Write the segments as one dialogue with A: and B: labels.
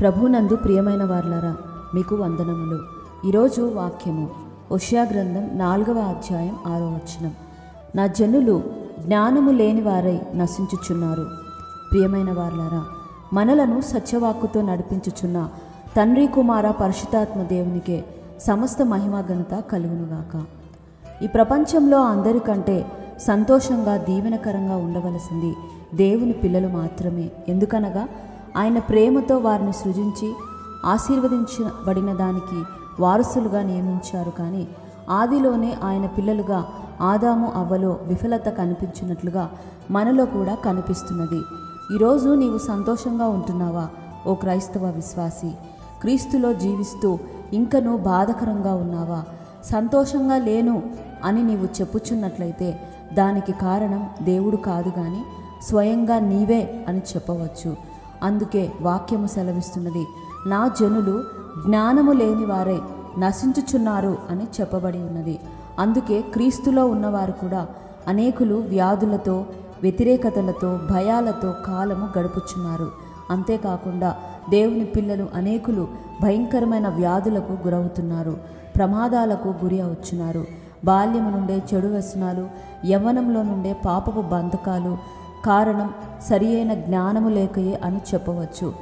A: ప్రభునందు ప్రియమైన వార్లరా మీకు వందనములు. ఈరోజు వాక్యము ఒషియా గ్రంథం నాలుగవ అధ్యాయం ఆరో వచనం. నా జనులు జ్ఞానము లేని వారై నశించుచున్నారు. ప్రియమైన వార్లరా మనలను సత్యవాక్కుతో నడిపించుచున్న తండ్రి కుమార పరిశుతాత్మ దేవునికే సమస్త మహిమ ఘనత కలుగునుగాక. ఈ ప్రపంచంలో అందరికంటే సంతోషంగా దీవెనకరంగా ఉండవలసింది దేవుని పిల్లలు మాత్రమే. ఎందుకనగా ఆయన ప్రేమతో వారిని సృజించి ఆశీర్వదించబడిన దానికి వారసులుగా నియమించారు కానీ ఆదిలోనే ఆయన పిల్లలుగా ఆదాము అవ్వలో విఫలత కనిపించినట్లుగా మనలో కూడా కనిపిస్తున్నది. ఈరోజు నీవు సంతోషంగా ఉంటున్నావా ఓ క్రైస్తవ విశ్వాసి? క్రీస్తులో జీవిస్తూ ఇంకను బాధకరంగా ఉన్నావా? సంతోషంగా లేను అని నీవు చెప్పుచున్నట్లయితే దానికి కారణం దేవుడు కాదు కానీ స్వయంగా నీవే అని చెప్పవచ్చు. అందుకే వాక్యము సెలవిస్తున్నది. నా జనులు జ్ఞానము లేని వారే నశించుచున్నారు అని చెప్పబడి ఉన్నది. అందుకే క్రీస్తులో ఉన్నవారు కూడా అనేకులు వ్యాధులతో వ్యతిరేకతలతో భయాలతో కాలము గడుపుచున్నారు. అంతేకాకుండా దేవుని పిల్లలు అనేకులు భయంకరమైన వ్యాధులకు గురవుతున్నారు ప్రమాదాలకు గురి అవుతున్నారు బాల్యము నుండే చెడు వ్యసనాలు యవ్వనంలో నుండే పాపపు బంధకాలు కారణం సరియైన జ్ఞానము లేకయే అని చెప్పవచ్చు.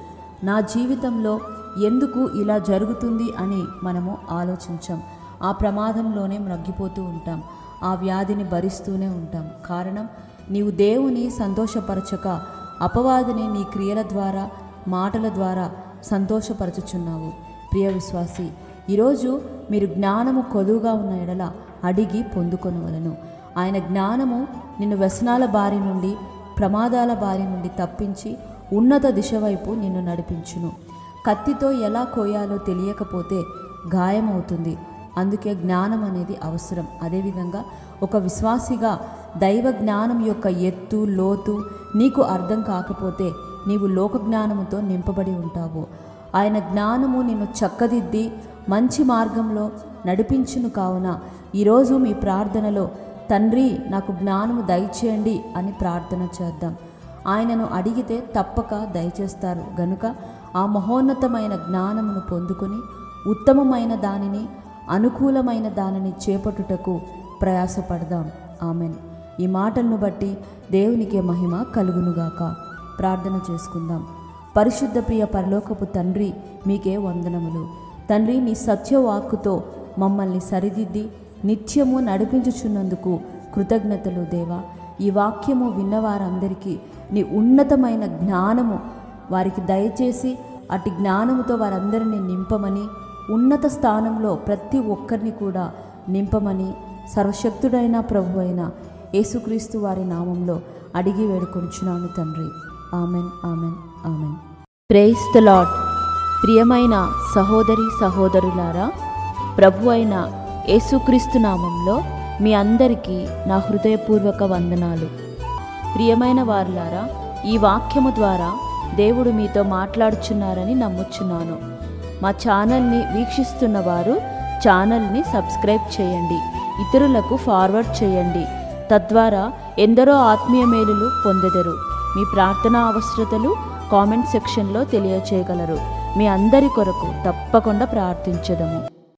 A: నా జీవితంలో ఎందుకు ఇలా జరుగుతుంది అని మనము ఆలోచించాం. ఆ ప్రమాదంలోనే మ్రగ్గిపోతూ ఉంటాం. ఆ వ్యాధిని భరిస్తూనే ఉంటాం. కారణం నీవు దేవుని సంతోషపరచక అపవాదిని నీ క్రియల ద్వారా మాటల ద్వారా సంతోషపరచుచున్నావు. ప్రియ విశ్వాసి ఈరోజు మీరు జ్ఞానము కొదువుగా ఉన్న ఎడల అడిగి పొందుకొనవలను. ఆయన జ్ఞానము నిన్ను వ్యసనాల బారి నుండి ప్రమాదాల బారి నుండి తప్పించి ఉన్నత దిశ వైపు నిన్ను నడిపించును. కత్తితో ఎలా కోయాలో తెలియకపోతే గాయమవుతుంది. అందుకే జ్ఞానం అనేది అవసరం. అదేవిధంగా ఒక విశ్వాసిగా దైవ జ్ఞానం యొక్క ఎత్తు లోతు నీకు అర్థం కాకపోతే నీవు లోక జ్ఞానముతో నింపబడి ఉంటావు. ఆయన జ్ఞానము నిన్ను చక్కదిద్ది మంచి మార్గంలో నడిపించును కావున ఈరోజు మీ ప్రార్థనలో తండ్రి నాకు జ్ఞానము దయచేయండి అని ప్రార్థన చేద్దాం. ఆయనను అడిగితే తప్పక దయచేస్తారు. గనుక ఆ మహోన్నతమైన జ్ఞానమును పొందుకొని ఉత్తమమైన దానిని అనుకూలమైన దానిని చేపట్టుటకు ప్రయాసపడదాం. ఆమెన్. ఈ మాటలను బట్టి దేవునికే మహిమ కలుగునుగాక. ప్రార్థన చేసుకుందాం. పరిశుద్ధ ప్రియ పరలోకపు తండ్రి మీకే వందనములు. తండ్రి నీ సత్యవాక్కుతో మమ్మల్ని సరిదిద్ది నిత్యము నడిపించుచున్నందుకు కృతజ్ఞతలు దేవా. ఈ వాక్యము విన్నవారందరికీ నీ ఉన్నతమైన జ్ఞానము వారికి దయచేసి అటు జ్ఞానముతో వారందరినీ నింపమని ఉన్నత స్థానంలో ప్రతి ఒక్కరిని కూడా నింపమని సర్వశక్తుడైన ప్రభు అయిన యేసుక్రీస్తు వారి నామంలో అడిగి వేడుకొంచున్నాను తండ్రి. Amen amen amen. Praise the lord ప్రియమైన సహోదరి సహోదరులారా ప్రభు అయిన యేసుక్రీస్తు నామంలో మీ అందరికీ నా హృదయపూర్వక వందనాలు. ప్రియమైన వారులారా ఈ వాక్యము ద్వారా దేవుడు మీతో మాట్లాడుచున్నారని నమ్ముచున్నాను. మా ఛానల్ని వీక్షిస్తున్న వారు ఛానల్ని సబ్స్క్రైబ్ చేయండి ఇతరులకు ఫార్వర్డ్ చేయండి. తద్వారా ఎందరో ఆత్మీయ మేలులు పొందెదరు. మీ ప్రార్థనా అవసరతలు కామెంట్ సెక్షన్లో తెలియచేయగలరు. మీ అందరి కొరకు తప్పకుండా ప్రార్థించదము.